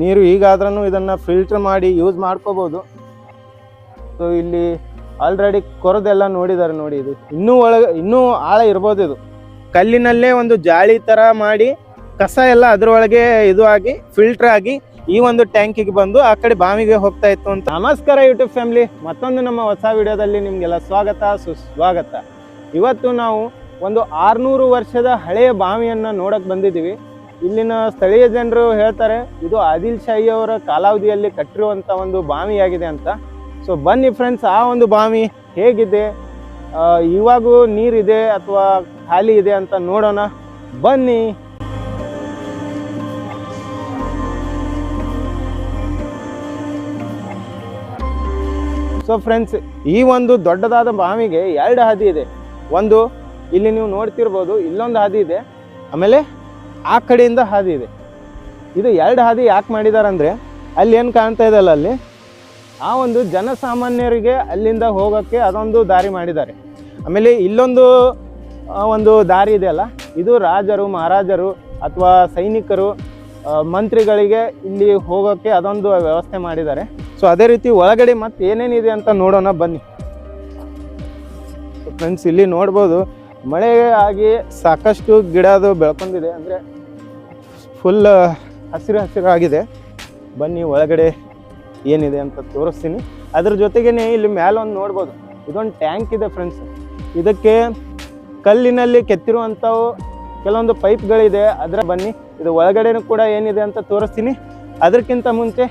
ನೀರು ಈಗಾದ್ರೂ ಇದನ್ನು ಫಿಲ್ಟರ್ ಮಾಡಿ ಯೂಸ್ ಮಾಡ್ಕೋಬೋದು. ಸೊ ಇಲ್ಲಿ ಆಲ್ರೆಡಿ ಕೊರದೆಲ್ಲ ನೋಡಿದ್ದಾರೆ ನೋಡಿ ಇದು. ಇನ್ನೂ ಒಳಗೆ, ಇನ್ನೂ ಆಳ ಇರ್ಬೋದು ಇದು. ಕಲ್ಲಿನಲ್ಲೇ ಒಂದು ಜಾಳಿ ಥರ ಮಾಡಿ ಕಸ ಎಲ್ಲ ಅದರೊಳಗೆ ಇದು ಆಗಿ ಫಿಲ್ಟರ್ ಆಗಿ ಈ ಒಂದು ಟ್ಯಾಂಕಿಗೆ ಬಂದು ಆ ಕಡೆ ಬಾವಿಗೆ ಹೋಗ್ತಾ ಇತ್ತು ಅಂತ. ನಮಸ್ಕಾರ ಯೂಟ್ಯೂಬ್ ಫ್ಯಾಮಿಲಿ ಮತ್ತೊಂದು ನಮ್ಮ ಹೊಸ ವಿಡಿಯೋದಲ್ಲಿ ನಿಮಗೆಲ್ಲ ಸ್ವಾಗತ, ಸುಸ್ವಾಗತ. ಇವತ್ತು ನಾವು ಒಂದು ಆರುನೂರು ವರ್ಷದ ಹಳೆಯ ಬಾವಿಯನ್ನು ನೋಡಕ್ ಬಂದಿದ್ದೀವಿ. ಇಲ್ಲಿನ ಸ್ಥಳೀಯ ಜನರು ಹೇಳ್ತಾರೆ, ಇದು ಆದಿಲ್ ಶಾಹಿ ಅವರ ಕಾಲಾವಧಿಯಲ್ಲಿ ಕಟ್ಟಿರುವಂಥ ಒಂದು ಬಾವಿಯಾಗಿದೆ ಅಂತ. ಸೊ ಬನ್ನಿ ಫ್ರೆಂಡ್ಸ್ ಆ ಒಂದು ಬಾವಿ ಹೇಗಿದೆ? ಇವಾಗೂ ನೀರಿದೆ ಅಥವಾ ಖಾಲಿ ಇದೆ ಅಂತ ನೋಡೋಣ. ಬನ್ನಿ. ಸೊ ಫ್ರೆಂಡ್ಸ್ ಈ ಒಂದು ದೊಡ್ಡದಾದ ಬಾವಿಗೆ ಎರಡು ಹದಿ ಇದೆ. ಒಂದು ಇಲ್ಲಿ ನೀವು ನೋಡ್ತಿರ್ಬೋದು, ಇಲ್ಲೊಂದು ಹದಿ ಇದೆ. ಆಮೇಲೆ ಆ ಕಡೆಯಿಂದ ಹಾದಿ ಇದೆ. ಇದು ಎರಡು ಹಾದಿ ಯಾಕೆ ಮಾಡಿದ್ದಾರೆ ಅಂದರೆ ಅಲ್ಲಿ ಏನು ಕಾಣ್ತಾ ಇದೆಯಲ್ಲ ಅಲ್ಲಿ ಆ ಒಂದು ಜನಸಾಮಾನ್ಯರಿಗೆ ಅಲ್ಲಿಂದ ಹೋಗೋಕ್ಕೆ ಅದೊಂದು ದಾರಿ ಮಾಡಿದ್ದಾರೆ. ಆಮೇಲೆ ಇಲ್ಲೊಂದು ಒಂದು ದಾರಿ ಇದೆಯಲ್ಲ ಇದು ರಾಜರು, ಮಹಾರಾಜರು ಅಥವಾ ಸೈನಿಕರು ಮಂತ್ರಿಗಳಿಗೆ ಇಲ್ಲಿ ಹೋಗೋಕ್ಕೆ ಅದೊಂದು ವ್ಯವಸ್ಥೆ ಮಾಡಿದ್ದಾರೆ. ಸೊ ಅದೇ ರೀತಿ ಒಳಗಡೆ ಮತ್ತೆ ಏನೇನಿದೆ ಅಂತ ನೋಡೋಣ ಬನ್ನಿ. ಫ್ರೆಂಡ್ಸ್ ಇಲ್ಲಿ ನೋಡ್ಬೋದು ಮಳೆ ಆಗಿ ಸಾಕಷ್ಟು ಗಿಡ ಅದು ಬೆಳ್ಕೊಂಡಿದೆ. ಅಂದರೆ ಫುಲ್ ಹಸಿರು ಹಸಿರು ಆಗಿದೆ. ಬನ್ನಿ, ಒಳಗಡೆ ಏನಿದೆ ಅಂತ ತೋರಿಸ್ತೀನಿ. ಅದ್ರ ಜೊತೆಗೇನೆ ಇಲ್ಲಿ ಮ್ಯಾಲ ಒಂದು ನೋಡ್ಬೋದು. ಇದೊಂದು ಟ್ಯಾಂಕ್ ಇದೆ ಫ್ರೆಂಡ್ಸ್ ಇದಕ್ಕೆ ಕಲ್ಲಿನಲ್ಲಿ ಕೆತ್ತಿರುವಂಥವು ಕೆಲವೊಂದು ಪೈಪ್ಗಳಿದೆ. ಅದರ ಬನ್ನಿ, ಇದು ಒಳಗಡೆನೂ ಕೂಡ ಏನಿದೆ ಅಂತ ತೋರಿಸ್ತೀನಿ. ಅದಕ್ಕಿಂತ ಮುಂಚೆ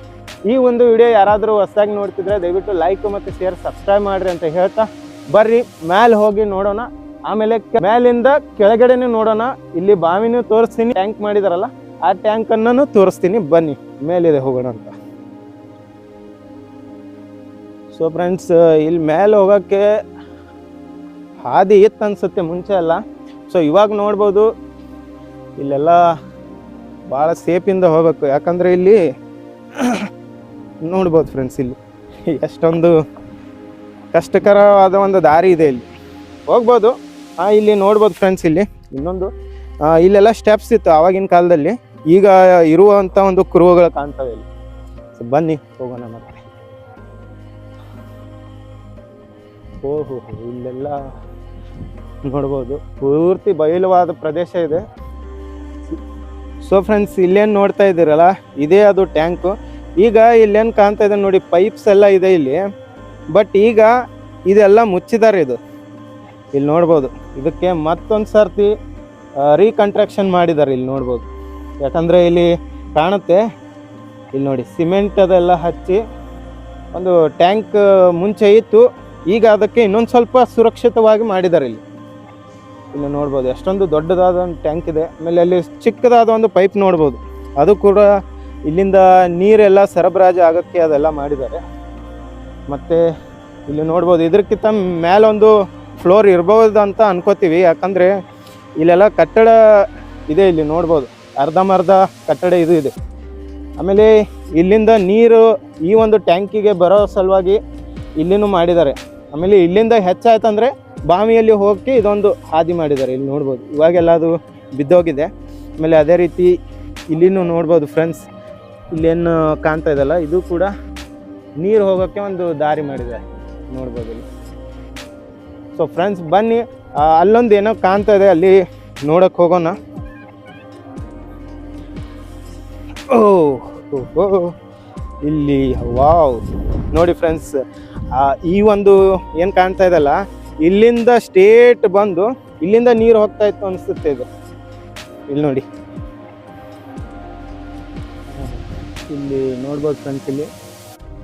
ಈ ಒಂದು ವಿಡಿಯೋ ಯಾರಾದರೂ ಹೊಸದಾಗಿ ನೋಡ್ತಿದ್ರೆ ದಯವಿಟ್ಟು ಲೈಕ್ ಮತ್ತು ಶೇರ್ ಸಬ್ಸ್ಕ್ರೈಬ್ ಮಾಡಿರಿ ಅಂತ ಹೇಳ್ತಾ ಬರ್ರಿ. ಮ್ಯಾಲೆ ಹೋಗಿ ನೋಡೋಣ. ಆಮೇಲೆ ಮೇಲಿಂದ ಕೆಳಗಡೆನೂ ನೋಡೋಣ. ಇಲ್ಲಿ ಬಾವಿನೂ ತೋರಿಸ್ತೀನಿ. ಟ್ಯಾಂಕ್ ಮಾಡಿದಾರಲ್ಲ, ಆ ಟ್ಯಾಂಕ್ ಅನ್ನು ತೋರಿಸ್ತೀನಿ. ಬನ್ನಿ, ಮೇಲಿದೆ ಹೋಗೋಣ ಅಂತ. ಸೊ ಫ್ರೆಂಡ್ಸ್ ಇಲ್ಲಿ ಮೇಲೆ ಹೋಗೋಕ್ಕೆ ಹಾದಿ ಇತ್ತು ಅನ್ಸುತ್ತೆ ಮುಂಚೆ ಅಲ್ಲ ಸೊ ಇವಾಗ ನೋಡ್ಬೋದು, ಇಲ್ಲೆಲ್ಲ ಭಾಳ ಸೇಫಿಂದ ಹೋಗಬೇಕು. ಯಾಕಂದರೆ ಇಲ್ಲಿ ನೋಡ್ಬೋದು ಫ್ರೆಂಡ್ಸ್ ಇಲ್ಲಿ ಎಷ್ಟೊಂದು ಕಷ್ಟಕರವಾದ ಒಂದು ದಾರಿ ಇದೆ ಇಲ್ಲಿ. ಹೋಗ್ಬೋದು. ಇಲ್ಲಿ ನೋಡ್ಬೋದು ಫ್ರೆಂಡ್ಸ್ ಇಲ್ಲಿ ಇನ್ನೊಂದು. ಇಲ್ಲೆಲ್ಲ ಸ್ಟೆಪ್ಸ್ ಇತ್ತು ಆವಾಗಿನ ಕಾಲದಲ್ಲಿ. ಈಗ ಇರುವಂಥ ಒಂದು ಕುರುಹುಗಳು ಕಾಣ್ತವೆ ಇಲ್ಲಿ. ಬನ್ನಿ, ಹೋಗೋಣ ಮತ್ತೆ. ಓಹೋ, ಇಲ್ಲೆಲ್ಲ ನೋಡ್ಬೋದು. ಪೂರ್ತಿ ಬಯಲುವಾದ ಪ್ರದೇಶ ಇದೆ. ಸೊ ಫ್ರೆಂಡ್ಸ್ ಇಲ್ಲೇನು ನೋಡ್ತಾ ಇದ್ದೀರಲ್ಲ, ಇದೇ ಅದು ಟ್ಯಾಂಕು ಈಗ ಇಲ್ಲೇನು ಕಾಣ್ತಾ ಇದೆ ನೋಡಿ ಪೈಪ್ಸ್ ಎಲ್ಲ ಇದೆ ಇಲ್ಲಿ. ಬಟ್ ಈಗ ಇದೆಲ್ಲ ಮುಚ್ಚಿದ್ದಾರೆ ಇದು. ಇಲ್ಲಿ ನೋಡ್ಬೋದು. ಇದಕ್ಕೆ ಮತ್ತೊಂದು ಸರ್ತಿ ರೀಕಂಟ್ರಾಕ್ಷನ್ ಮಾಡಿದ್ದಾರೆ ಇಲ್ಲಿ ನೋಡ್ಬೋದು. ಯಾಕಂದರೆ ಇಲ್ಲಿ ಕಾಣುತ್ತೆ, ಇಲ್ಲಿ ನೋಡಿ ಸಿಮೆಂಟ್ ಅದೆಲ್ಲ ಹಚ್ಚಿ ಒಂದು ಟ್ಯಾಂಕ್ ಮುಂಚೆ ಇತ್ತು, ಈಗ ಅದಕ್ಕೆ ಇನ್ನೊಂದು ಸ್ವಲ್ಪ ಸುರಕ್ಷಿತವಾಗಿ ಮಾಡಿದ್ದಾರೆ ಇಲ್ಲಿ. ಇಲ್ಲಿ ನೋಡ್ಬೋದು, ಎಷ್ಟೊಂದು ದೊಡ್ಡದಾದ ಒಂದು ಟ್ಯಾಂಕ್ ಇದೆ. ಆಮೇಲೆ ಅಲ್ಲಿ ಚಿಕ್ಕದಾದ ಒಂದು ಪೈಪ್ ನೋಡ್ಬೋದು. ಅದು ಕೂಡ ಇಲ್ಲಿಂದ ನೀರೆಲ್ಲ ಸರಬರಾಜು ಆಗೋಕ್ಕೆ ಅದೆಲ್ಲ ಮಾಡಿದ್ದಾರೆ. ಮತ್ತು ಇಲ್ಲಿ ನೋಡ್ಬೋದು ಇದಕ್ಕಿಂತ ಮೇಲೊಂದು ಫ್ಲೋರ್ ಇರ್ಬೋದು ಅಂತ ಅನ್ಕೋತೀವಿ. ಯಾಕಂದರೆ ಇಲ್ಲೆಲ್ಲ ಕಟ್ಟಡ ಇದೆ ಇಲ್ಲಿ ನೋಡ್ಬೋದು. ಅರ್ಧಂಬರ್ಧ ಕಟ್ಟಡ ಇದು ಇದೆ. ಆಮೇಲೆ ಇಲ್ಲಿಂದ ನೀರು ಈ ಒಂದು ಟ್ಯಾಂಕಿಗೆ ಬರೋ ಸಲುವಾಗಿ ಇಲ್ಲಿನೂ ಮಾಡಿದ್ದಾರೆ. ಆಮೇಲೆ ಇಲ್ಲಿಂದ ಹೆಚ್ಚಾಯ್ತಂದರೆ ಬಾವಿಯಲ್ಲಿ ಹೋಗಿ ಇದೊಂದು ಹಾದಿ ಮಾಡಿದ್ದಾರೆ. ಇಲ್ಲಿ ನೋಡ್ಬೋದು. ಇವಾಗೆಲ್ಲ ಅದು ಬಿದ್ದೋಗಿದೆ. ಆಮೇಲೆ ಅದೇ ರೀತಿ ಇಲ್ಲಿನೂ ನೋಡ್ಬೋದು ಫ್ರೆಂಡ್ಸ್, ಇಲ್ಲೇನು ಕಾಣ್ತಾ ಇದೆಲ್ಲ, ಇದು ಕೂಡ ನೀರು ಹೋಗೋಕ್ಕೆ ಒಂದು ದಾರಿ ಮಾಡಿದ್ದಾರೆ. ನೋಡ್ಬೋದು ಇಲ್ಲಿ. ಸೊ ಫ್ರೆಂಡ್ಸ್ ಬನ್ನಿ. ಅಲ್ಲೊಂದು ಏನೋ ಕಾಣ್ತಾ ಇದೆ. ಅಲ್ಲಿ ನೋಡಕ್ಕೆ ಹೋಗೋಣ. ಓಹ್. ಇಲ್ಲಿ, ವಾವ್. ನೋಡಿ ಫ್ರೆಂಡ್ಸ್ ಈ ಒಂದು ಏನು ಕಾಣ್ತಾ ಇದೆಲ್ಲ ಇಲ್ಲಿಂದ ಸ್ಟೇಟ್ ಬಂದು ಇಲ್ಲಿಂದ ನೀರು ಹೋಗ್ತಾ ಇತ್ತು ಅನಿಸುತ್ತೆ ಇದು. ಇಲ್ಲಿ ನೋಡಿ. ಇಲ್ಲಿ ನೋಡ್ಬೋದು ಫ್ರೆಂಡ್ಸ್ ಇಲ್ಲಿ.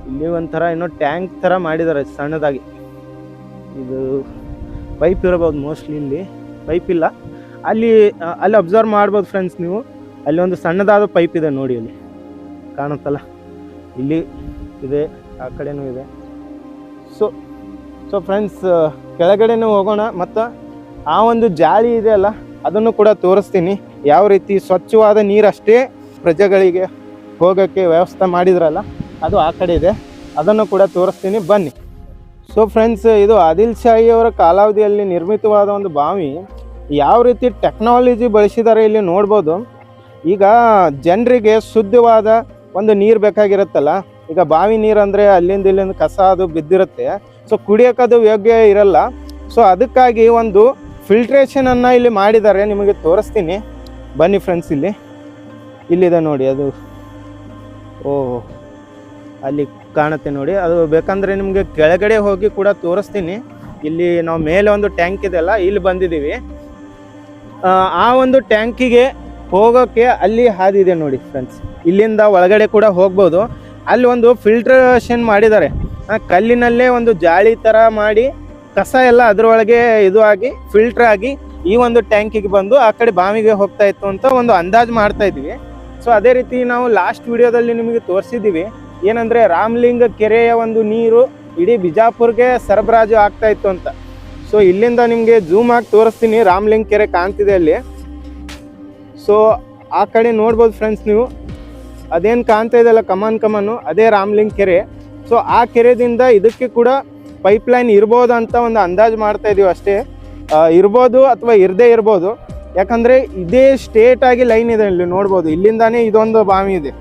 ಇಲ್ಲಿ ಒಂಥರ ಏನೋ ಟ್ಯಾಂಕ್ ಥರ ಮಾಡಿದ್ದಾರೆ, ಸಣ್ಣದಾಗಿ. ಇದು ಪೈಪ್ ಇರಬಹುದು ಮೋಸ್ಟ್ಲಿ ಇಲ್ಲಿ. ಪೈಪ್ ಇಲ್ಲ. ಅಲ್ಲಿ ಅಲ್ಲಿ ಅಬ್ಸರ್ವ್ ಮಾಡ್ಬೋದು ಫ್ರೆಂಡ್ಸ್ ನೀವು. ಅಲ್ಲಿ ಒಂದು ಸಣ್ಣದಾದ ಪೈಪ್ ಇದೆ ನೋಡಿ ಅಲ್ಲಿ. ಕಾಣುತ್ತಲ್ಲ? ಇಲ್ಲಿ ಇದೆ, ಆ ಕಡೆನೂ ಇದೆ. ಸೊ ಸೊ ಫ್ರೆಂಡ್ಸ್ ಕೆಳಗಡೆನೂ ಹೋಗೋಣ. ಮತ್ತು ಆ ಒಂದು ಜಾಳಿ ಇದೆ ಅಲ್ಲ, ಅದನ್ನು ಕೂಡ ತೋರಿಸ್ತೀನಿ. ಯಾವ ರೀತಿ ಸ್ವಚ್ಛವಾದ ನೀರಷ್ಟೇ ಪ್ರಜೆಗಳಿಗೆ ಹೋಗೋಕ್ಕೆ ವ್ಯವಸ್ಥೆ ಮಾಡಿದ್ರಲ್ಲ, ಅದು ಆ ಕಡೆ ಇದೆ. ಅದನ್ನು ಕೂಡ ತೋರಿಸ್ತೀನಿ. ಬನ್ನಿ. ಸೊ ಫ್ರೆಂಡ್ಸ್ ಇದು ಆದಿಲ್ ಶಾಹಿ ಅವರ ಕಾಲಾವಧಿಯಲ್ಲಿ ನಿರ್ಮಿತವಾದ ಒಂದು ಬಾವಿ. ಯಾವ ರೀತಿ ಟೆಕ್ನಾಲಜಿ ಬಳಸಿದ್ದಾರೆ ಇಲ್ಲಿ ನೋಡ್ಬೋದು. ಈಗ ಜನರಿಗೆ ಶುದ್ಧವಾದ ಒಂದು ನೀರು ಬೇಕಾಗಿರುತ್ತಲ್ಲ, ಈಗ ಬಾವಿ ನೀರು ಅಂದರೆ ಅಲ್ಲಿಂದ ಇಲ್ಲಿಂದ ಕಸ ಅದು ಬಿದ್ದಿರುತ್ತೆ. ಸೊ ಕುಡಿಯೋಕ್ಕದು ಯೋಗ್ಯ ಇರಲ್ಲ. ಸೊ ಅದಕ್ಕಾಗಿ ಒಂದು ಫಿಲ್ಟ್ರೇಷನನ್ನು ಇಲ್ಲಿ ಮಾಡಿದ್ದಾರೆ. ನಿಮಗೆ ತೋರಿಸ್ತೀನಿ. ಬನ್ನಿ ಫ್ರೆಂಡ್ಸ್ ಇಲ್ಲಿ. ಇಲ್ಲಿದೆ ನೋಡಿ ಅದು. ಓಹ್, ಅಲ್ಲಿ ಕಾಣುತ್ತೆ ನೋಡಿ. ಅದು ಬೇಕಂದ್ರೆ ನಿಮಗೆ ಕೆಳಗಡೆ ಹೋಗಿ ಕೂಡ ತೋರಿಸ್ತೀನಿ. ಇಲ್ಲಿ ನಾವು ಮೇಲೆ ಒಂದು ಟ್ಯಾಂಕ್ ಇದೆಲ್ಲ ಇಲ್ಲಿ ಬಂದಿದ್ದೀವಿ. ಆ, ಒಂದು ಟ್ಯಾಂಕಿಗೆ ಹೋಗೋಕ್ಕೆ ಅಲ್ಲಿ ಹಾದಿದೆ ನೋಡಿ ಫ್ರೆಂಡ್ಸ್ ಇಲ್ಲಿಂದ ಒಳಗಡೆ ಕೂಡ ಹೋಗ್ಬೋದು. ಅಲ್ಲಿ ಒಂದು ಫಿಲ್ಟ್ರೇಷನ್ ಮಾಡಿದ್ದಾರೆ. ಕಲ್ಲಿನಲ್ಲೇ ಒಂದು ಜಾಳಿ ಥರ ಮಾಡಿ ಕಸ ಎಲ್ಲ ಅದರೊಳಗೆ ಇದು ಆಗಿ ಫಿಲ್ಟರ್ ಆಗಿ ಈ ಒಂದು ಟ್ಯಾಂಕಿಗೆ ಬಂದು ಆ ಕಡೆ ಬಾವಿಗೆ ಹೋಗ್ತಾ ಇತ್ತು ಅಂತ ಒಂದು ಅಂದಾಜು ಮಾಡ್ತಾ ಇದ್ವಿ ಸೊ ಅದೇ ರೀತಿ ನಾವು ಲಾಸ್ಟ್ ವಿಡಿಯೋದಲ್ಲಿ ನಿಮಗೆ ತೋರಿಸಿದ್ದೀವಿ. ಏನಂದ್ರೆ ರಾಮಲಿಂಗ ಕೆರೆಯ ಒಂದು ನೀರು ಇಡೀ ಬಿಜಾಪುರ್ಗೆ ಸರಬರಾಜು ಆಗ್ತಾ ಇತ್ತು ಅಂತ. ಸೊ ಇಲ್ಲಿಂದ ನಿಮಗೆ ಜೂಮ್ ಆಗಿ ತೋರಿಸ್ತೀನಿ, ರಾಮಲಿಂಗ ಕೆರೆ ಕಾಣ್ತಿದೆ ಅಲ್ಲಿ. ಸೊ ಆ ಕಡೆ ನೋಡ್ಬೋದು ಫ್ರೆಂಡ್ಸ್ ನೀವು. ಅದೇನು ಕಾಣ್ತಾ ಇದೆಯಲ್ಲ ಕಮಾನ್ ಕಮಾನು, ಅದೇ ರಾಮಲಿಂಗ ಕೆರೆ. ಸೊ ಆ ಕೆರೆದಿಂದ ಇದಕ್ಕೆ ಕೂಡ ಪೈಪ್ಲೈನ್ ಇರ್ಬೋದು ಅಂತ ಒಂದು ಅಂದಾಜು ಮಾಡ್ತಾ ಇದೀವಿ ಅಷ್ಟೇ. ಇರ್ಬೋದು ಅಥವಾ ಇರದೇ ಇರ್ಬೋದು. ಯಾಕಂದರೆ ಇದೇ ಸ್ಟೇಟಾಗಿ ಲೈನ್ ಇದೆ ಇಲ್ಲಿ ನೋಡ್ಬೋದು. ಇಲ್ಲಿಂದಾನೇ ಇದೊಂದು ಬಾವಿ ಇದೆ.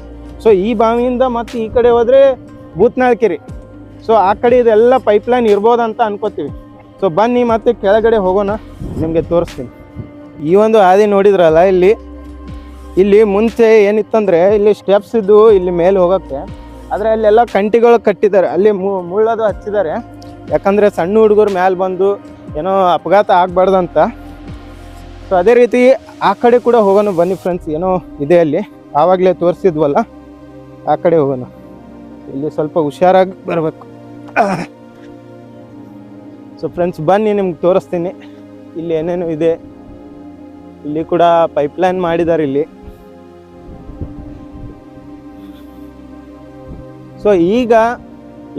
ಸೊ ಈ ಬಾವಿಯಿಂದ ಮತ್ತೆ ಈ ಕಡೆ ಹೋದರೆ ಭೂತ್ನಾಳ್ ಕೆರೆ ಸೊ ಆ ಕಡೆ ಇದೆಲ್ಲ ಪೈಪ್ಲೈನ್ ಇರ್ಬೋದು ಅಂತ ಅನ್ಕೋತೀವಿ. ಸೊ ಬನ್ನಿ ಮತ್ತೆ ಕೆಳಗಡೆ ಹೋಗೋಣ. ನಿಮಗೆ ತೋರಿಸ್ತೀನಿ. ಈ ಒಂದು ಹಾದಿ ನೋಡಿದ್ರಲ್ಲ ಇಲ್ಲಿ? ಇಲ್ಲಿ ಮುಂಚೆ ಏನಿತ್ತಂದರೆ, ಇಲ್ಲಿ ಸ್ಟೆಪ್ಸ್ ಇದ್ದು ಇಲ್ಲಿ ಮೇಲೆ ಹೋಗೋಕ್ಕೆ. ಆದರೆ ಅಲ್ಲೆಲ್ಲ ಕಂಟಿಗಳು ಕಟ್ಟಿದ್ದಾರೆ. ಅಲ್ಲಿ ಮುಳ್ಳೋದು ಮುಳ್ಳದು ಹಚ್ಚಿದ್ದಾರೆ. ಯಾಕಂದರೆ ಸಣ್ಣ ಹುಡುಗರು ಮೇಲೆ ಬಂದು ಏನೋ ಅಪಘಾತ ಆಗಬಾರ್ದಂತ. ಸೊ ಅದೇ ರೀತಿ ಆ ಕಡೆ ಕೂಡ ಹೋಗೋಣ ಬನ್ನಿ ಫ್ರೆಂಡ್ಸ್ ಏನೋ ಇದೆ ಅಲ್ಲಿ. ಆವಾಗಲೇ ತೋರಿಸಿದ್ವಲ್ಲ. ಆ ಕಡೆ ಹೋಗೋಣ. ಇಲ್ಲಿ ಸ್ವಲ್ಪ ಹುಷಾರಾಗಿ ಬರಬೇಕು. ಸೊ ಫ್ರೆಂಡ್ಸ್ ಬನ್ನಿ, ನಿಮ್ಗೆ ತೋರಿಸ್ತೀನಿ. ಇಲ್ಲಿ ಏನೇನು ಇದೆ. ಇಲ್ಲಿ ಕೂಡ ಪೈಪ್ಲೈನ್ ಮಾಡಿದ್ದಾರೆ ಇಲ್ಲಿ. ಸೊ ಈಗ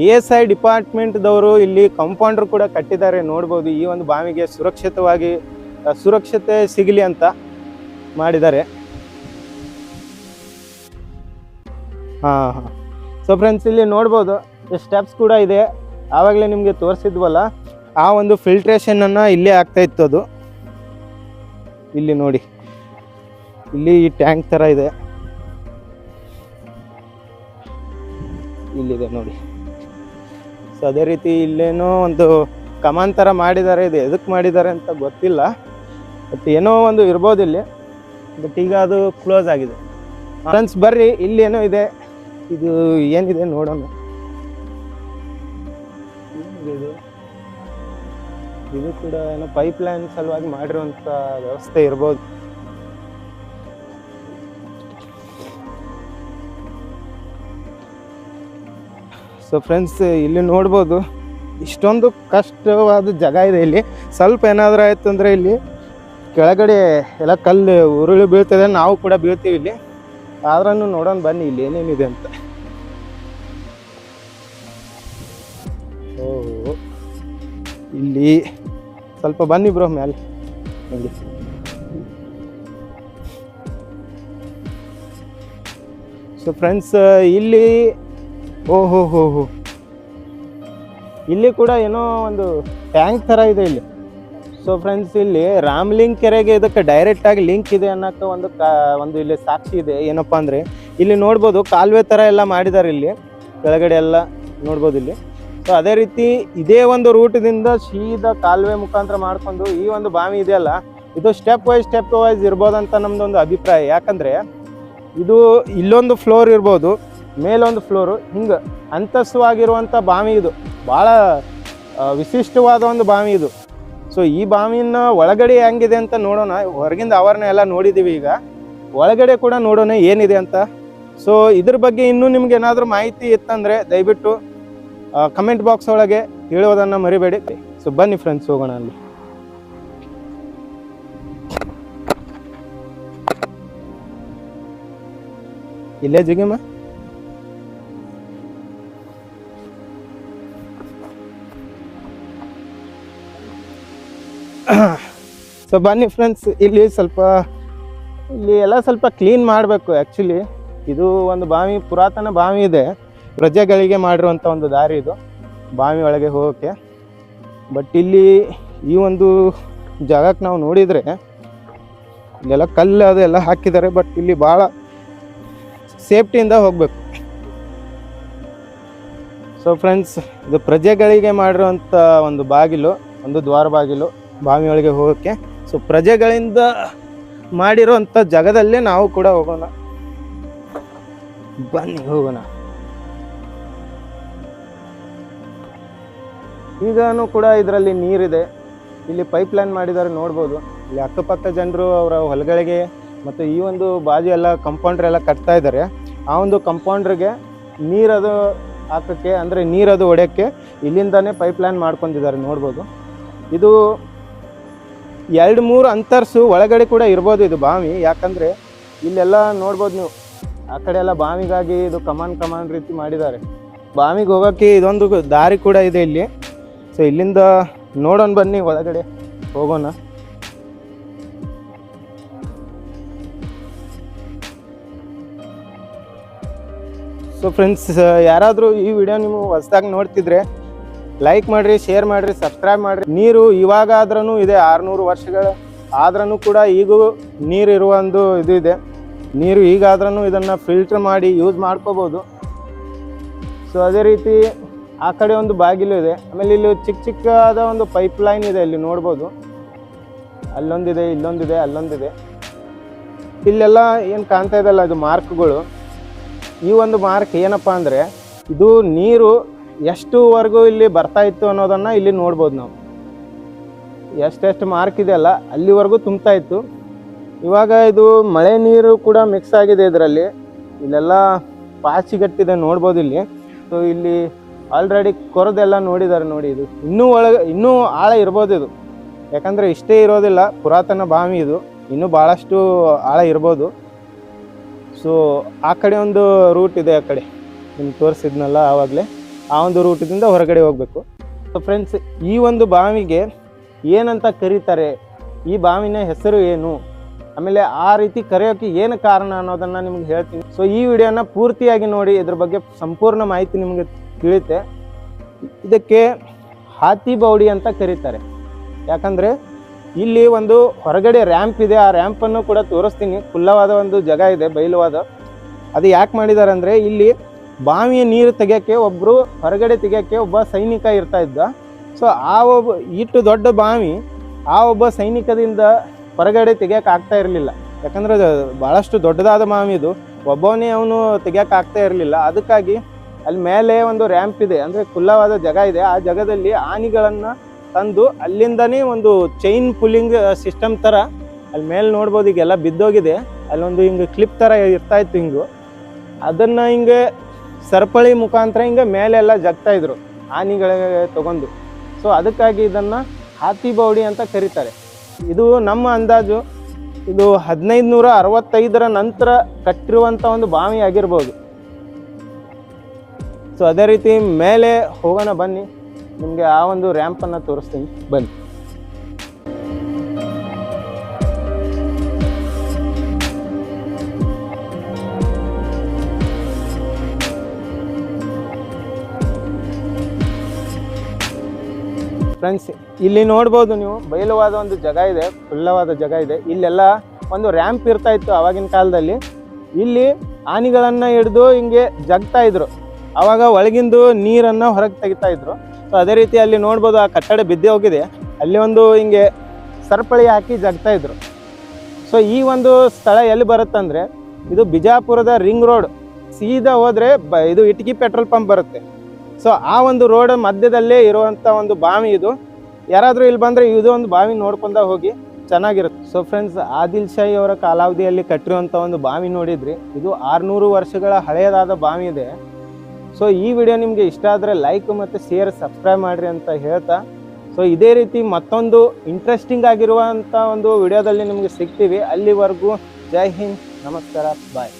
ಎ ಎಸ್ ಐ ಡಿಪಾರ್ಟ್ಮೆಂಟ್ದವರು ಇಲ್ಲಿ ಕಾಂಪೌಂಡರ್ ಕೂಡ ಕಟ್ಟಿದ್ದಾರೆ. ನೋಡ್ಬೋದು, ಈ ಒಂದು ಬಾವಿಗೆ ಸುರಕ್ಷಿತವಾಗಿ ಸುರಕ್ಷತೆ ಸಿಗಲಿ ಅಂತ ಮಾಡಿದ್ದಾರೆ. ಹಾಂ ಹಾಂ. ಸೊ ಫ್ರೆಂಡ್ಸ್ ಇಲ್ಲಿ ನೋಡ್ಬೋದು ಸ್ಟೆಪ್ಸ್ ಕೂಡ ಇದೆ. ಆವಾಗಲೇ ನಿಮಗೆ ತೋರಿಸಿದ್ವಲ್ಲ, ಆ ಒಂದು ಫಿಲ್ಟ್ರೇಷನನ್ನು ಇಲ್ಲೇ ಆಗ್ತಾ ಇತ್ತು ಅದು ಇಲ್ಲಿ ನೋಡಿ, ಇಲ್ಲಿ ಈ ಟ್ಯಾಂಕ್ ಥರ ಇದೆ. ಇಲ್ಲಿದೆ ನೋಡಿ. ಸೊ ಅದೇ ರೀತಿ ಇಲ್ಲೇನೋ ಒಂದು ಕಮಾನ್ ಥರ ಮಾಡಿದ್ದಾರೆ, ಇದು ಎದಕ್ಕೆ ಮಾಡಿದ್ದಾರೆ ಅಂತ ಗೊತ್ತಿಲ್ಲ. ಬಟ್ ಏನೋ ಒಂದು ಇರ್ಬೋದು ಇಲ್ಲಿ. ಬಟ್ ಈಗ ಅದು ಕ್ಲೋಸ್ ಆಗಿದೆ. ಫ್ರೆಂಡ್ಸ್ ಬರ್ರಿ, ಇಲ್ಲಿ ಏನೋ ಇದೆ. ಇದು ಏನಿದೆ ನೋಡೋಣ. ಇದು ಕೂಡ ಏನೋ ಪೈಪ್ ಲೈನ್ ಸಲುವಾಗಿ ಮಾಡಿರುವಂಥ ವ್ಯವಸ್ಥೆ ಇರ್ಬೋದು. ಸೊ ಫ್ರೆಂಡ್ಸ್ ಇಲ್ಲಿ ನೋಡ್ಬೋದು, ಇಷ್ಟೊಂದು ಕಷ್ಟವಾದ ಜಾಗ ಇದೆ ಇಲ್ಲಿ. ಸ್ವಲ್ಪ ಏನಾದರೂ ಆಯ್ತು ಅಂದರೆ ಇಲ್ಲಿ ಕೆಳಗಡೆ ಎಲ್ಲ ಕಲ್ಲು, ಉರುಳಿ ಬೀಳ್ತದೆ, ನಾವು ಕೂಡ ಬೀಳ್ತೀವಿ ಇಲ್ಲಿ. ಆದ್ರೂ ನೋಡೋಣ ಬನ್ನಿ, ಇಲ್ಲಿ ಏನೇನಿದೆ ಅಂತ. ಓ ಇಲ್ಲಿ ಸ್ವಲ್ಪ ಬನ್ನಿ ಬ್ರೋ ಮ್ಯಾಲೆ. ಹಂಗೆ ಸೊ ಫ್ರೆಂಡ್ಸ್ ಇಲ್ಲಿ ಓಹೋ ಹೋ ಹೋ ಇಲ್ಲಿ ಕೂಡ ಏನೋ ಒಂದು ಟ್ಯಾಂಕ್ ಥರ ಇದೆ ಇಲ್ಲಿ. ಸೊ ಫ್ರೆಂಡ್ಸ್ ಇಲ್ಲಿ ರಾಮ್ಲಿಂಗ್ ಕೆರೆಗೆ ಇದಕ್ಕೆ ಡೈರೆಕ್ಟ್ ಆಗಿ ಲಿಂಕ್ ಇದೆ ಅನ್ನೋಕ್ಕೆ ಒಂದು ಒಂದು ಇಲ್ಲಿ ಸಾಕ್ಷಿ ಇದೆ. ಏನಪ್ಪ ಅಂದರೆ ಇಲ್ಲಿ ನೋಡ್ಬೋದು ಕಾಲುವೆ ಥರ ಎಲ್ಲ ಮಾಡಿದ್ದಾರೆ ಇಲ್ಲಿ. ಕೆಳಗಡೆ ಎಲ್ಲ ನೋಡ್ಬೋದು ಇಲ್ಲಿ. ಸೊ ಅದೇ ರೀತಿ ಇದೇ ಒಂದು ರೂಟ್ದಿಂದ ಸೀದಾ ಕಾಲುವೆ ಮುಖಾಂತರ ಮಾಡಿಕೊಂಡು ಈ ಒಂದು ಬಾವಿ ಇದೆಯಲ್ಲ ಇದು ಸ್ಟೆಪ್ ವೈಸ್ ಸ್ಟೆಪ್ ವೈಸ್ ಇರ್ಬೋದಂತ ಒಂದು ಅಭಿಪ್ರಾಯ. ಯಾಕಂದರೆ ಇದು ಇಲ್ಲೊಂದು ಫ್ಲೋರ್ ಇರ್ಬೋದು, ಮೇಲೊಂದು ಫ್ಲೋರು ಹಿಂಗೆ ಅಂತಸ್ತವಾಗಿರುವಂಥ ಬಾವಿ ಇದು. ಭಾಳ ವಿಶಿಷ್ಟವಾದ ಒಂದು ಬಾವಿ ಇದು. ಸೊ ಈ ಬಾವಿನ ಒಳಗಡೆ ಹೆಂಗಿದೆ ಅಂತ ನೋಡೋಣ. ಹೊರಗಿಂದ ಆವರಣ ಎಲ್ಲ ನೋಡಿದ್ದೀವಿ ಈಗ. ಒಳಗಡೆ ಕೂಡ ನೋಡೋಣ ಏನಿದೆ ಅಂತ. ಸೊ ಇದ್ರ ಬಗ್ಗೆ ಇನ್ನೂ ನಿಮ್ಗೆ ಏನಾದರೂ ಮಾಹಿತಿ ಇತ್ತಂದರೆ ದಯವಿಟ್ಟು ಕಮೆಂಟ್ ಬಾಕ್ಸ್ ಒಳಗೆ ಹೇಳೋದನ್ನು ಮರಿಬೇಡಿ. ಸೊ ಬನ್ನಿ ಫ್ರೆಂಡ್ಸ್ ಹೋಗೋಣ ಅಲ್ಲಿ. ಇಲ್ಲೇ ಜಿಗಿಮ? ಸೊ ಬನ್ನಿ ಫ್ರೆಂಡ್ಸ್ ಇಲ್ಲಿ ಸ್ವಲ್ಪ, ಇಲ್ಲಿ ಎಲ್ಲ ಸ್ವಲ್ಪ ಕ್ಲೀನ್ ಮಾಡಬೇಕು ಆ್ಯಕ್ಚುಲಿ ಇದು ಒಂದು ಬಾವಿ, ಪುರಾತನ ಬಾವಿ ಇದೆ. ಪ್ರಜೆಗಳಿಗೆ ಮಾಡಿರುವಂಥ ಒಂದು ದಾರಿ ಇದು, ಬಾವಿ ಒಳಗೆ ಹೋಗೋಕ್ಕೆ. ಬಟ್ ಇಲ್ಲಿ ಈ ಒಂದು ಜಾಗಕ್ಕೆ ನಾವು ನೋಡಿದರೆ, ಇಲ್ಲೆಲ್ಲ ಕಲ್ಲು ಅದೆಲ್ಲ ಹಾಕಿದ್ದಾರೆ ಬಟ್ ಇಲ್ಲಿ ಭಾಳ ಸೇಫ್ಟಿಯಿಂದ ಹೋಗಬೇಕು. ಸೊ ಫ್ರೆಂಡ್ಸ್ ಇದು ಪ್ರಜೆಗಳಿಗೆ ಮಾಡಿರುವಂಥ ಒಂದು ಬಾಗಿಲು, ಒಂದು ದ್ವಾರ ಬಾಗಿಲು. ಬಾವಿಯೊಳಗೆ ಹೋಗೋಕ್ಕೆ. ಸೊ ಪ್ರಜೆಗಳಿಂದ ಮಾಡಿರೋಂಥ ಜಾಗದಲ್ಲೇ ನಾವು ಕೂಡ ಹೋಗೋಣ. ಬನ್ನಿ, ಹೋಗೋಣ. ಈಗನೂ ಕೂಡ ಇದರಲ್ಲಿ ನೀರಿದೆ. ಇಲ್ಲಿ ಪೈಪ್ ಲೈನ್ ಮಾಡಿದ್ದಾರೆ, ನೋಡ್ಬೋದು. ಇಲ್ಲಿ ಅಕ್ಕಪಕ್ಕ ಜನರು ಅವರ ಹೊಲಗಳಿಗೆ ಮತ್ತು ಈ ಒಂದು ಬಾಜು ಎಲ್ಲ ಕಂಪೌಂಡ್ರ್ ಎಲ್ಲ ಕಟ್ತಾ ಇದ್ದಾರೆ. ಆ ಒಂದು ಕಂಪೌಂಡ್ರಿಗೆ ನೀರದು ಹಾಕೋಕ್ಕೆ, ಅಂದರೆ ನೀರದು ಒಡೆಯೋಕ್ಕೆ ಇಲ್ಲಿಂದಾನೇ ಪೈಪ್ ಲೈನ್ ಮಾಡ್ಕೊಂಡಿದ್ದಾರೆ, ನೋಡ್ಬೋದು. ಇದು ಎರಡು ಮೂರು ಅಂತರ್ಸು ಒಳಗಡೆ ಕೂಡ ಇರ್ಬೋದು ಇದು ಬಾವಿ. ಯಾಕಂದರೆ ಇಲ್ಲೆಲ್ಲ ನೋಡ್ಬೋದು ನೀವು. ಆ ಕಡೆ ಎಲ್ಲ ಬಾವಿಗಾಗಿ ಇದು ಕಮಾನ್ ಕಮಾನ್ ರೀತಿ ಮಾಡಿದ್ದಾರೆ. ಬಾವಿಗೆ ಹೋಗೋಕ್ಕೆ ಇದೊಂದು ದಾರಿ ಕೂಡ ಇದೆ ಇಲ್ಲಿ. ಸೊ ಇಲ್ಲಿಂದ ನೋಡೋಣ ಬನ್ನಿ, ಒಳಗಡೆ ಹೋಗೋಣ. ಸೊ ಫ್ರೆಂಡ್ಸ್ ಯಾರಾದರೂ ಈ ವಿಡಿಯೋ ನೀವು ಹೊಸ್ದಾಗಿ ನೋಡ್ತಿದ್ರೆ ಲೈಕ್ ಮಾಡ್ರಿ ಶೇರ್ ಮಾಡ್ರಿ ಸಬ್ಸ್ಕ್ರೈಬ್ ಮಾಡ್ರಿ. ನೀರು ಇವಾಗ ಆದ್ರೂ ಇದೆ, ಆರುನೂರು ವರ್ಷಗಳ ಆದ್ರೂ ಕೂಡ ಈಗೂ ನೀರು ಇರುವ ಒಂದು ಇದು ಇದೆ. ನೀರು ಈಗಾದ್ರೂ ಇದನ್ನು ಫಿಲ್ಟರ್ ಮಾಡಿ ಯೂಸ್ ಮಾಡ್ಕೋಬೋದು. ಸೊ ಅದೇ ರೀತಿ ಆ ಕಡೆ ಒಂದು ಬಾಗಿಲು ಇದೆ. ಆಮೇಲೆ ಇಲ್ಲಿ ಚಿಕ್ಕ ಚಿಕ್ಕದಾದ ಒಂದು ಪೈಪ್ ಲೈನ್ ಇದೆ, ಇಲ್ಲಿ ನೋಡ್ಬೋದು. ಅಲ್ಲೊಂದಿದೆ, ಇಲ್ಲೊಂದಿದೆ, ಅಲ್ಲೊಂದಿದೆ. ಇಲ್ಲೆಲ್ಲ ಏನು ಕಾಣ್ತಾ ಇದೆಲ್ಲ ಇದು ಮಾರ್ಕ್ಗಳು ಈ ಒಂದು ಮಾರ್ಕ್ ಏನಪ್ಪ ಅಂದರೆ, ಇದು ನೀರು ಎಷ್ಟುವರೆಗೂ ಇಲ್ಲಿ ಬರ್ತಾ ಇತ್ತು ಅನ್ನೋದನ್ನು ಇಲ್ಲಿ ನೋಡ್ಬೋದು ನಾವು. ಎಷ್ಟೆಷ್ಟು ಮಾರ್ಕ್ ಇದೆ ಅಲ್ಲ, ಅಲ್ಲಿವರೆಗೂ ತುಂಬ್ತಾ ಇತ್ತು. ಇವಾಗ ಇದು ಮಳೆ ನೀರು ಕೂಡ ಮಿಕ್ಸ್ ಆಗಿದೆ ಇದರಲ್ಲಿ. ಇಲ್ಲೆಲ್ಲ ಪಾಚಿಗಟ್ಟಿದೆ ನೋಡ್ಬೋದು ಇಲ್ಲಿ. ಸೊ ಇಲ್ಲಿ ಆಲ್ರೆಡಿ ಕೊರದೆಲ್ಲ ನೋಡಿದ್ದಾರೆ ನೋಡಿ ಇದು. ಇನ್ನೂ ಒಳಗೆ, ಇನ್ನೂ ಆಳ ಇರ್ಬೋದು ಇದು. ಯಾಕಂದರೆ ಇಷ್ಟೇ ಇರೋದಿಲ್ಲ, ಪುರಾತನ ಬಾವಿ ಇದು. ಇನ್ನೂ ಭಾಳಷ್ಟು ಆಳ ಇರ್ಬೋದು. ಸೊ ಆ ಕಡೆ ಒಂದು ರೂಟ್ ಇದೆ ಆ ಕಡೆ. ನಿಮ್ಗೆ ತೋರಿಸಿದ್ನಲ್ಲ ಆವಾಗಲೇ. ಆ ಒಂದು ರೂಟದಿಂದ ಹೊರಗಡೆ ಹೋಗಬೇಕು. ಸೊ ಫ್ರೆಂಡ್ಸ್ ಈ ಒಂದು ಬಾವಿಗೆ ಏನಂತ ಕರೀತಾರೆ, ಈ ಬಾವಿನ ಹೆಸರು ಏನು? ಆಮೇಲೆ ಆ ರೀತಿ ಕರೆಯೋಕ್ಕೆ ಏನು ಕಾರಣ ಅನ್ನೋದನ್ನು ನಿಮ್ಗೆ ಹೇಳ್ತೀನಿ. ಸೊ ಈ ವಿಡಿಯೋನ ಪೂರ್ತಿಯಾಗಿ ನೋಡಿ, ಇದ್ರ ಬಗ್ಗೆ ಸಂಪೂರ್ಣ ಮಾಹಿತಿ ನಿಮಗೆ ತಿಳಿಯುತ್ತೆ. ಇದಕ್ಕೆ ಹಾತಿ ಬೌಡಿ ಅಂತ ಕರೀತಾರೆ. ಯಾಕಂದರೆ ಇಲ್ಲಿ ಒಂದು ಹೊರಗಡೆ ರ್ಯಾಂಪ್ ಇದೆ, ಆ ರ್ಯಾಂಪನ್ನು ಕೂಡ ತೋರಿಸ್ತೀನಿ. ಖುಲ್ಲವಾದ ಒಂದು ಜಾಗ ಇದೆ, ಬಯಲುವಾದ. ಅದು ಯಾಕೆ ಮಾಡಿದ್ದಾರೆ ಅಂದರೆ ಇಲ್ಲಿ ಬಾವಿಯ ನೀರು ತೆಗೆಯೋಕ್ಕೆ ಒಬ್ಬರು ಹೊರಗಡೆ ತೆಗೆಯೋಕ್ಕೆ ಒಬ್ಬ ಸೈನಿಕ ಇರ್ತಾ ಇದ್ದ. ಸೊ ಆ ಒಬ್ಬ, ಇಷ್ಟು ದೊಡ್ಡ ಬಾವಿ ಆ ಒಬ್ಬ ಸೈನಿಕದಿಂದ ಹೊರಗಡೆ ತೆಗಿಯೋಕೆ ಆಗ್ತಾ ಇರಲಿಲ್ಲ. ಯಾಕಂದರೆ ಭಾಳಷ್ಟು ದೊಡ್ಡದಾದ ಬಾವಿ ಇದು. ಒಬ್ಬವನೇ ಅವನು ತೆಗಿಯೋಕೆ ಆಗ್ತಾ ಇರಲಿಲ್ಲ. ಅದಕ್ಕಾಗಿ ಅಲ್ಲಿ ಮೇಲೆ ಒಂದು ರ್ಯಾಂಪ್ ಇದೆ. ಅಂದರೆ ಖುಲ್ಲವಾದ ಜಾಗ ಇದೆ. ಆ ಜಾಗದಲ್ಲಿ ಆನಿಗಳನ್ನು ತಂದು ಅಲ್ಲಿಂದನೇ ಒಂದು ಚೈನ್ ಪುಲ್ಲಿಂಗ್ ಸಿಸ್ಟಮ್ ಥರ ಅಲ್ಲಿ ಮೇಲೆ ನೋಡ್ಬೋದು, ಈಗೆಲ್ಲ ಬಿದ್ದೋಗಿದೆ. ಅಲ್ಲೊಂದು ಹಿಂಗೆ ಕ್ಲಿಪ್ ಥರ ಇರ್ತಾ ಇತ್ತು ಹಿಂಗು. ಅದನ್ನು ಹಿಂಗೆ ಸರಪಳಿ ಮುಖಾಂತರ ಹಿಂಗೆ ಮೇಲೆಲ್ಲ ಜಗ್ತಾ ಇದ್ರು ಆನೆಗಳಿಗೆ ತಗೊಂಡು. ಸೊ ಅದಕ್ಕಾಗಿ ಇದನ್ನು ಹಾತಿ ಬೌಡಿ ಅಂತ ಕರೀತಾರೆ. ಇದು ನಮ್ಮ ಅಂದಾಜು ಇದು ಹದಿನೈದು ನೂರ ಅರವತ್ತೈದರ ನಂತರ ಕಟ್ಟಿರುವಂಥ ಒಂದು ಬಾವಿ ಆಗಿರ್ಬೋದು. ಸೊ ಅದೇ ರೀತಿ ಮೇಲೆ ಹೋಗೋಣ ಬನ್ನಿ. ನಿಮಗೆ ಆ ಒಂದು ರ್ಯಾಂಪನ್ನು ತೋರಿಸ್ತೀನಿ. ಬನ್ನಿ. ಫ್ರೆಂಡ್ಸ್ ಇಲ್ಲಿ ನೋಡ್ಬೋದು ನೀವು, ಬಯಲುವಾದ ಒಂದು ಜಾಗ ಇದೆ ಫುಲ್ಲವಾದ ಜಾಗ ಇದೆ. ಇಲ್ಲೆಲ್ಲ ಒಂದು ರ್ಯಾಂಪ್ ಇರ್ತಾ ಇತ್ತು ಆವಾಗಿನ ಕಾಲದಲ್ಲಿ. ಇಲ್ಲಿ ಆನೆಗಳನ್ನು ಹಿಡಿದು ಹಿಂಗೆ ಜಗ್ತಾ ಇದ್ರು. ಆವಾಗ ಒಳಗಿಂದು ನೀರನ್ನು ಹೊರಗೆ ತೆಗಿತಾ ಇದ್ರು. ಸೊ ಅದೇ ರೀತಿ ಅಲ್ಲಿ ನೋಡ್ಬೋದು ಆ ಕಟ್ಟಡ ಬಿದ್ದೆ ಹೋಗಿದೆ. ಅಲ್ಲಿ ಒಂದು ಹಿಂಗೆ ಸರಪಳಿ ಹಾಕಿ ಜಗ್ತಾ ಇದ್ರು. ಸೊ ಈ ಒಂದು ಸ್ಥಳ ಎಲ್ಲಿ ಬರುತ್ತಂದ್ರೆ, ಇದು ಬಿಜಾಪುರದ ರಿಂಗ್ ರೋಡ್. ಸೀದಾ ಹೋದರೆ ಇದು ಇಟ್ಕಿ ಪೆಟ್ರೋಲ್ ಪಂಪ್ ಬರುತ್ತೆ. ಸೊ ಆ ಒಂದು ರೋಡ್ ಮಧ್ಯದಲ್ಲೇ ಇರುವಂಥ ಒಂದು ಬಾವಿ ಇದು. ಯಾರಾದರೂ ಇಲ್ಲಿ ಬಂದರೆ ಇದು ಒಂದು ಬಾವಿ ನೋಡ್ಕೊಂಡ ಹೋಗಿ ಚೆನ್ನಾಗಿರುತ್ತೆ. ಸೊ ಫ್ರೆಂಡ್ಸ್ ಆದಿಲ್ ಶಾಹಿ ಅವರ ಕಾಲಾವಧಿಯಲ್ಲಿ ಕಟ್ಟಿರುವಂಥ ಒಂದು ಬಾವಿ ನೋಡಿದ್ರಿ. ಇದು ಆರುನೂರು ವರ್ಷಗಳ ಹಳೆಯದಾದ ಬಾವಿ ಇದೆ. ಸೊ ಈ ವಿಡಿಯೋ ನಿಮಗೆ ಇಷ್ಟ ಆದರೆ ಲೈಕ್ ಮತ್ತು ಶೇರ್ ಸಬ್ಸ್ಕ್ರೈಬ್ ಮಾಡಿರಿ ಅಂತ ಹೇಳ್ತಾ. ಸೊ ಇದೇ ರೀತಿ ಮತ್ತೊಂದು ಇಂಟ್ರೆಸ್ಟಿಂಗ್ ಆಗಿರುವಂಥ ಒಂದು ವಿಡಿಯೋದಲ್ಲಿ ನಿಮಗೆ ಸಿಗ್ತೀವಿ. ಅಲ್ಲಿವರೆಗೂ ಜೈ ಹಿಂದ್, ನಮಸ್ಕಾರ ಬಾಯ್